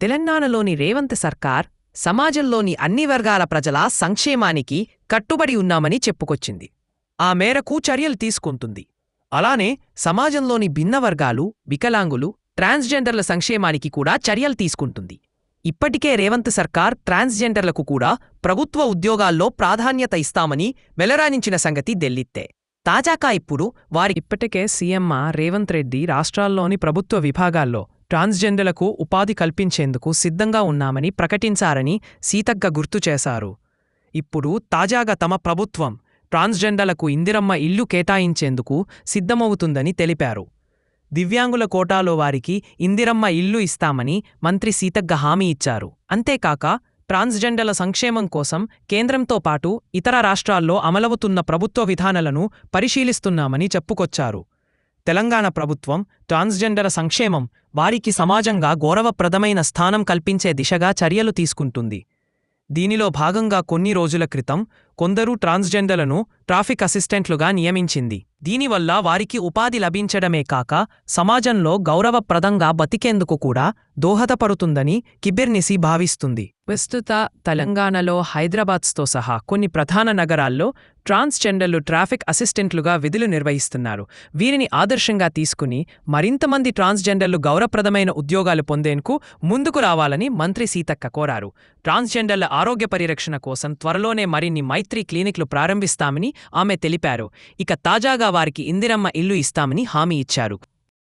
తెలంగాణలోని రేవంత్ సర్కార్ సమాజంలోని అన్ని వర్గాల ప్రజల సంక్షేమానికి కట్టుబడి ఉన్నామని చెప్పుకొచ్చింది. ఆ మేరకు చర్యలు తీసుకుంటుంది. అలానే సమాజంలోని భిన్న వర్గాలు వికలాంగులు ట్రాన్స్జెండర్ల సంక్షేమానికి కూడా చర్యలు తీసుకుంటుంది. ఇప్పటికే రేవంత్ సర్కార్ ట్రాన్స్జెండర్లకు కూడా ప్రభుత్వ ఉద్యోగాల్లో ప్రాధాన్యత ఇస్తామని వెలరానించిన సంగతి దెల్లిత్తే తాజాగా ఇప్పుడు వారి ఇప్పటికే సీఎం రేవంత్ రెడ్డి రాష్ట్రాల్లోని ప్రభుత్వ విభాగాల్లో ట్రాన్స్జెండర్లకు ఉపాధి కల్పించేందుకు సిద్ధంగా ఉన్నామని ప్రకటించారని సీతగ్గ గుర్తు చేశారు. ఇప్పుడు తాజాగా తమ ప్రభుత్వం ట్రాన్స్జెండర్లకు ఇందిరమ్మ ఇల్లు కేటాయించేందుకు సిద్ధమవుతుందని తెలిపారు. దివ్యాంగుల కోటాలో వారికి ఇందిరమ్మ ఇల్లు ఇస్తామని మంత్రి సీతగ్గ హామీ ఇచ్చారు. అంతేకాక ట్రాన్స్జెండర్ల సంక్షేమం కోసం కేంద్రంతో పాటు ఇతర రాష్ట్రాల్లో అమలవుతున్న ప్రభుత్వ విధానాలను పరిశీలిస్తున్నామని చెప్పుకొచ్చారు. తెలంగాణ ప్రభుత్వం ట్రాన్స్జెండర్ సంక్షేమం వారికి సమాజంగా గౌరవప్రదమైన స్థానం కల్పించే దిశగా చర్యలు తీసుకుంటుంది. దీనిలో భాగంగా కొన్ని రోజుల క్రితం కొందరు ట్రాన్స్జెండర్లను ట్రాఫిక్ అసిస్టెంట్లుగా నియమించింది. దీనివల్ల వారికి ఉపాధి లభించడమే కాక సమాజంలో గౌరవప్రదంగా బతికేందుకు కూడా దోహదపడుతుందని కిబిర్నిసి భావిస్తుంది. ప్రస్తుత తెలంగాణలో హైదరాబాద్స్తో సహా కొన్ని ప్రధాన నగరాల్లో ట్రాన్స్జెండర్లు ట్రాఫిక్ అసిస్టెంట్లుగా విధులు నిర్వహిస్తున్నారు. వీరిని ఆదర్శంగా తీసుకుని మరింతమంది ట్రాన్స్జెండర్లు గౌరవప్రదమైన ఉద్యోగాలు పొందేందుకు ముందుకు రావాలని మంత్రి సీతక్క కోరారు. ట్రాన్స్జెండర్ల ఆరోగ్య పరిరక్షణ కోసం త్వరలోనే మరిన్ని మైత్రి క్లినిక్లు ప్రారంభిస్తామని ఆమె తెలిపారు. ఇక తాజాగా వారికి ఇందిరమ్మ ఇల్లు ఇస్తామని హామీ ఇచ్చారు.